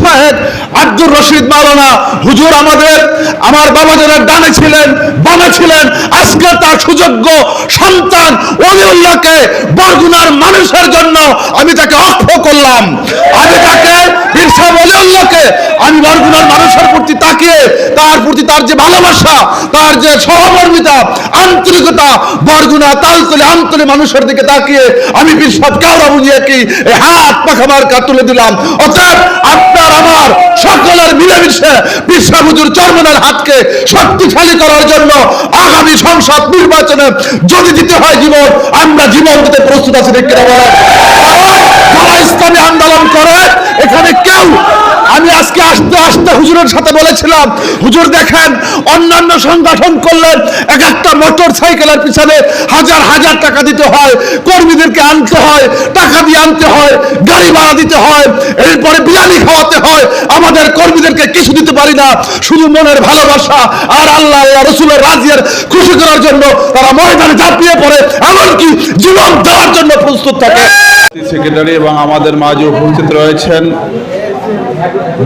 সাহেব, আব্দুর রশিদ মাওলানা, হুজুর আমাদের, আমার বাবা যারা ডানে ছিলেন, বামে ছিলেন, আজকে তার সুযোগ্য সন্তান অলিউল্লাহকে বরগুনার মানুষের জন্য আমি তাকে অক্ষ করলাম। আমি তাকে আমার সকলের মিলেমিশে বিশ্বাবুজুর চর্মনের হাতকে শক্তিশালী করার জন্য আগামী সংসদ নির্বাচনে যদি দিতে হয় জীবন, আমরা জীবন দিতে প্রস্তুত আছি দেখতে যারা ইসলামী আন্দোলন করে এখানে কেউ, আমি আজকে আসতে আসতে হুজুরের সাথে বলেছিলাম, হুজুর দেখেন, অন্যান্য সংগঠন করলেন এক একটা মোটর সাইকেলের পিছনে হাজার হাজার টাকা দিতে হয়, কর্মীদেরকে আনতে হয়, টাকা দিয়ে আনতে হয়, গাড়ি ভাড়া দিতে হয়, এরপরে বিরিয়ানি খাওয়াতে হয়, আমাদের কর্মীদেরকে কিছু দিতে পারি না, শুধু মনের ভালোবাসা আর আল্লাহ আল্লাহ রসুলের রাজিয়ার খুশি করার জন্য তারা ময়দানে ঝাঁপিয়ে পড়ে, এমনকি জীবন দেওয়ার জন্য প্রস্তুত থাকে। সেক্রেটারি এবং আমাদের মাঝে উপস্থিত রয়েছেন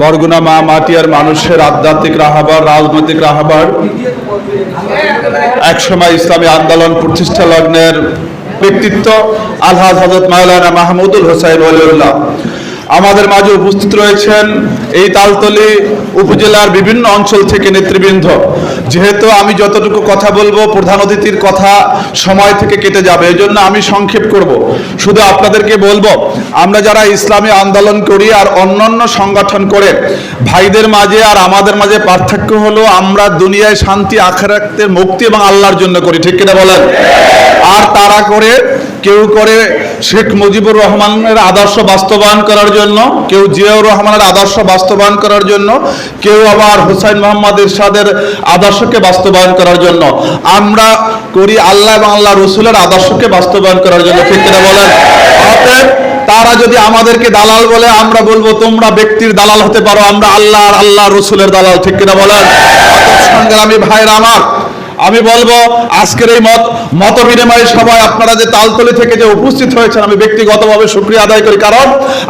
বরগুনা মা মাটিয়ার মানুষের আধ্যাত্মিক রাহাবার, রাজনৈতিক রাহাবার। একসময় ইসলামী আন্দোলন প্রতিষ্ঠা লগ্নের ব্যক্তিত্ব আলহাজ হজরত মাওলানা মাহমুদুল হোসাইন ওলিউল্লাহ আমাদের মাঝে উপস্থিত রয়েছেন এই তালতলি উপজেলার বিভিন্ন অঞ্চল থেকে নেতৃবৃন্দ। যেহেতু আমি যতটুকু কথা বলব, প্রধান অতিথির কথা সময় থেকে কেটে যাবে এই জন্য আমি সংক্ষেপ করব। শুধু আপনাদেরকে বলব, আমরা যারা ইসলামী আন্দোলন করি আর অন্যান্য সংগঠন করে, ভাইদের মাঝে আর আমাদের মাঝে পার্থক্য হলো আমরা দুনিয়ায় শান্তি, আখেরাতের মুক্তি এবং আল্লাহর জন্য করি। ঠিক কিনা বলেন? আর তারা করে কেউ করে শেখ মুজিবুর রহমানের আদর্শ বাস্তবায়ন করার জন্য, কেউ জিয়াউর রহমানের আদর্শ বাস্তবায়ন করার জন্য, কেউ আবার হুসাইন মোহাম্মদ ইরশাদের আদর্শকে বাস্তবায়ন করার জন্য। আমরা করি আল্লাহ এবং আল্লাহ রসুলের আদর্শকে বাস্তবায়ন করার জন্য, ঠিক কিনা বলেন? তারা যদি আমাদেরকে দালাল বলে, আমরা বলব, তোমরা ব্যক্তির দালাল হতে পারো, আমরা আল্লাহ আর আল্লাহ রসুলের দালাল ঠিক কিনা বলেন? সংগ্রামী ভাইরা আমার আমি বলব, আজকের এই মত মত বিনিময় সভায় আপনারা যে তালতলি থেকে যে উপস্থিত হয়েছেন, আমি ব্যক্তিগতভাবে শুক্রিয়া আদায় করি। কারণ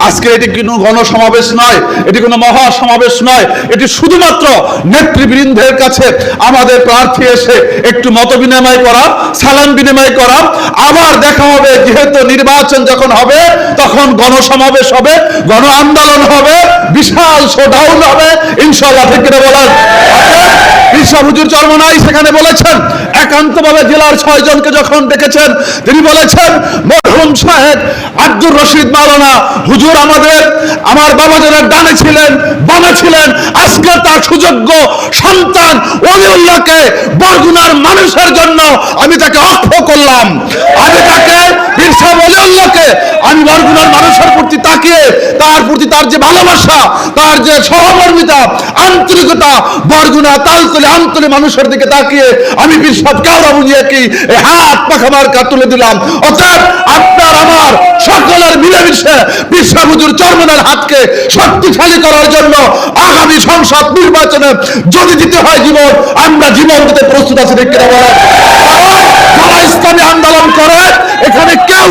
আজকে এটি কোনো গণসমাবেশ নয়, এটি কোনো মহা সমাবেশ নয়, এটি শুধুমাত্র নেতৃবৃন্দের কাছে আমাদের প্রার্থী এসে একটু মত বিনিময় করা সালাম বিনিময় করা আবার দেখা হবে। যেহেতু নির্বাচন যখন হবে, তখন গণসমাবেশ হবে গণ আন্দোলন হবে, বিশাল শোডাউন হবে। ইনশাল্লাহ ঠিক কিনা বলেন? ঈশা হুজুর চরমনাই সেখানে বলেছেন, একান্তভাবে জেলার ছয় জনকে যখন দেখেছেন তিনি বলেছেন, মরহুম সাহেব আব্দুর রশিদ মাওলানা হুজুর আমাদের, আমার বাবা যারা ডানে ছিলেন, বামে ছিলেন, আজকে তার সুযোগ্য সন্তান অলিউল্লাহকে বরগুনার মানুষের জন্য আমি তাকে অক্ষ করলাম। আমি তাকে বিরসা অলিউল্লাহকে আমি বরগুনার মানুষের প্রতি তাকিয়ে, তার প্রতি তার যে ভালোবাসা, তার যে সহমর্মিতা, আন্তরিকতা, বরগুনা, তালতলে, আমতলে মানুষের দিকে তাকিয়ে আমি বিশ্বাস কাউরা বুঝিয়ে কি হাত পাখামার কা তুলে দিলাম। অর্থাৎ আপনার, আমার সকলের মিলেমিশে বিশ্বাবুজুর চর্মনের হাতকে শক্তিশালী করার জন্য আগামী সংসদ নির্বাচনে যদি দিতে হয় জীবন, আমরা জীবন দিতে প্রস্তুত আছি যারা ইসলামী আন্দোলন করে, এখানে কেউ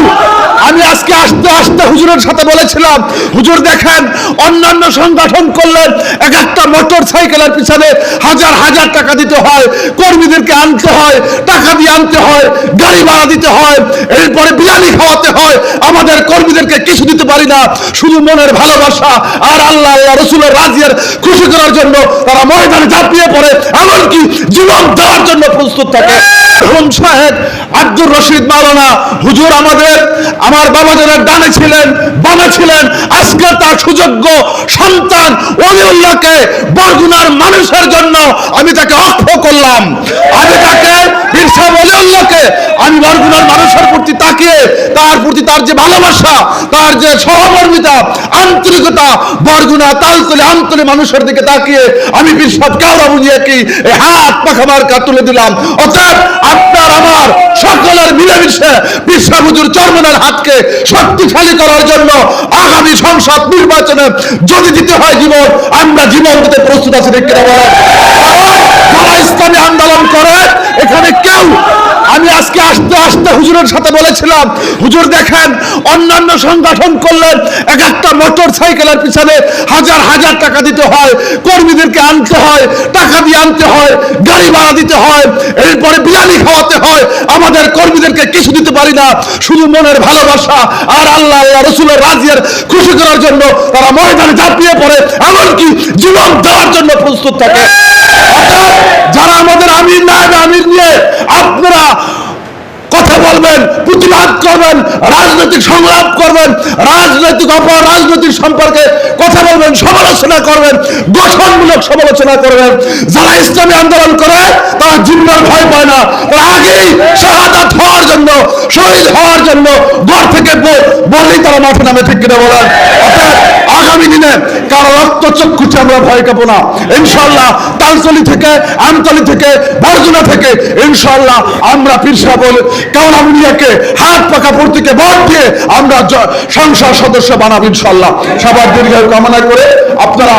আমি আজকে আসতে আসতে হুজুরের সাথে বলেছিলাম, হুজুর দেখেন, অন্যান্য সংগঠন করলেন এক একটা মোটর সাইকেলের পিছনে হাজার হাজার টাকা দিতে হয়, কর্মীদেরকে আনতে হয়, টাকা দিয়ে আনতে হয়, গাড়ি ভাড়া দিতে হয়, এরপরে বিরিয়ানি খাওয়াতে হয়, আমাদের কর্মীদেরকে কিছু দিতে পারি না। শুধু মনের ভালোবাসা আর আল্লাহ আল্লাহ রসুলের রাজিয়ার খুশি করার জন্য তারা ময়দানে ঝাঁপিয়ে পড়ে, এমনকি জীবন দেওয়ার জন্য প্রস্তুত থাকে। হুম সাহেব, আব্দুর রশিদ মাওলানা, হুজুর আমাদের, আমার বাবা যারা ডানে ছিলেন, বামে ছিলেন। আজকে তার সুযোগ্য সন্তান অলিউল্লাহকে বরগুনার মানুষের জন্য আমি তাকে অক্ষ করলাম। আমি তাকে আমি বরগুনার মানুষের প্রতি তাকিয়ে, তার প্রতি তার যে ভালোবাসা, তার যে সহমর্মিতা, আন্তরিকতা, বরগুনা তালতলে আমতলে মানুষের দিকে তাকিয়ে, আমি বিশ্বাস কাউরা বুঝিয়ে কি এই হাত পাখামার কা তুলে দিলাম। অর্থাৎ আপনার আমার সকলের মিলেমিশে বিশ্বাবুজুর চর্মনের হাতকে শক্তিশালী করার জন্য আগামী সংসদ নির্বাচনে যদি দিতে হয় জীবন, আমরা জীবন দিতে প্রস্তুত আছি দেখতে কারণ যারা ইসলামী আন্দোলন করে, এখানে কেউ আমি আজকে আসতে আসতে হুজুরের সাথে বলেছিলাম, হুজুর দেখেন, অন্যান্য সংগঠন করলেন এক একটা মোটর সাইকেলের পিছনে হাজার হাজার টাকা দিতে হয়, কর্মীদেরকে আনতে হয়, টাকা দিয়ে আনতে হয়, গাড়ি ভাড়া দিতে হয়, এরপরে বিরিয়ানি খাওয়াতে হয়। আমাদের কর্মীদেরকে কিছু দিতে পারি না, শুধু মনের ভালোবাসা আর আল্লাহ আল্লাহ রসুলের রাজিয়ার খুশি করার জন্য তারা ময়দানে ঝাঁপিয়ে পড়ে, এমনকি জীবন দেওয়ার জন্য প্রস্তুত থাকে। যারা আমাদের আমির নায়ক আমির নিয়ে আপনারা কথা বলবেন, প্রতিবাদ করবেন, রাজনৈতিক সংলাপ করবেন, রাজনৈতিক অপর রাজনৈতিক সম্পর্কে কথা বলবেন, সমালোচনা করবেন, গঠনমূলক সমালোচনা করবেন। যারা ইসলামী আন্দোলন করে, তারা জিম্মার ভয় পায় না। তারা আগেই শাহাদাত হওয়ার জন্য, শহীদ হওয়ার জন্য ঘর থেকে বললেই তারা মাঠে নামে, ঠিক কিনা বলেন? আগামী দিনে কারও রক্ত চক্ষুতে আমরা ভয় কাবো না। ইনশাল্লাহ তালতলি থেকে, আমতলি থেকে বর্জনা থেকে ইনশাল্লাহ আমরা পিরসা বলে কাউনামুনিয়াকে হাত পাকা প্রতীকে ভোট দিয়ে আমরা সংসার সদস্য বানাবো ইনশাল্লাহ সবার দীর্ঘায়ু কামনা করে আপনারা